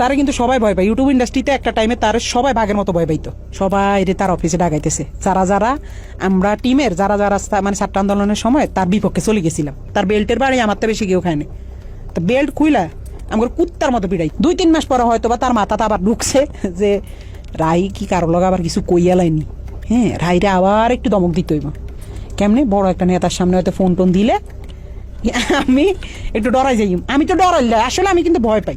তারা কিন্তু সবাই ভয় পায়। ইউটিউব ইন্ডাস্ট্রিতে একটা টাইমে তার সবাই ভাগের মতো ভয় পাইতো। সবাই রে তার অফিসে ডাকাইতেছে যারা যারা আমরা টিমের যারা যারা মানে ছাত্র আন্দোলনের সময় তার বিপক্ষে চলে গেছিলাম। তার বেল্টের বাড়ি আমার তো বেশি কেউ খায়নি তো বেল্ট খুইলা আমার কুত্তার মতো পিড়াই দুই তিন মাস পরে হয়তো বা তার মাথাটা আবার ঢুকছে যে, রাই কি কারও লগে আবার কিছু কইয়া লাইনি? হ্যাঁ রাইরে আবার একটু দমক দিতে হইব। কেমনে? বড় একটা নেতার সামনে হয়তো ফোন টোন দিলে, আমি একটু ডরাই যাই আমি তো ডরাই আসলে আমি কিন্তু ভয় পাই।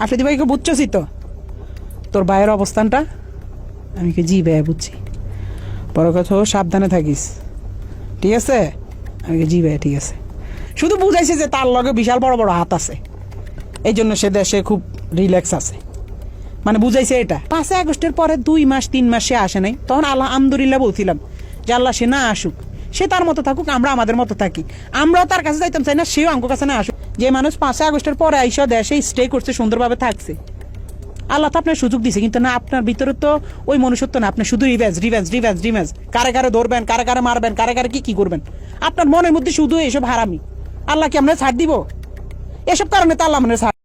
আফ্রিদি ভাইকে বুঝছসই তো। তোর ভাইয়ের অবস্থানটা? আমি কি জি ভাইয়া বুঝছি। পরে কথা সাবধানে থাকিস। ঠিক আছে? আমি জি ভাইয়া, ঠিক আছে। শুধু বুঝাইছে যে তার লগে বিশাল বড় বড় হাত আছে। এই জন্য সে দেশে খুব রিল্যাক্স আছে। মানে বুঝাইছে এটা। পাঁচই আগস্টের পরে দুই মাস, তিন মাস সে আসে নাই। তখন আল্লাহ আমদুলিল্লাহ বলছিলাম যে আল্লাহ সে না আসুক, সে তার মতো থাকুক, আমরা আমাদের মতো থাকি। আমরাও তার কাছে যাইতাম, চাই না সেও আমার কাছে না আসুক। যে মানুষ পাঁচই আগস্টের পরে আইসা দেশে স্টে করছে, সুন্দরভাবে থাকছে। আল্লাহ তো আপনার সুযোগ দিছে, কিন্তু না, আপনার ভিতরে তো ওই মনুষ্যত্ব না। আপনি শুধু রিভেঞ্জ রিভেঞ্জ রিভেঞ্জ রিভেঞ্জ কারে কারে ধরবেন, কারে কারে মারবেন, কারে কারে কি কি করবেন? আপনার মনের মধ্যে শুধু এসব হারামি। আল্লাহ কি আমরা ছাড় দিব? এসব কারণে তো আল্লাহ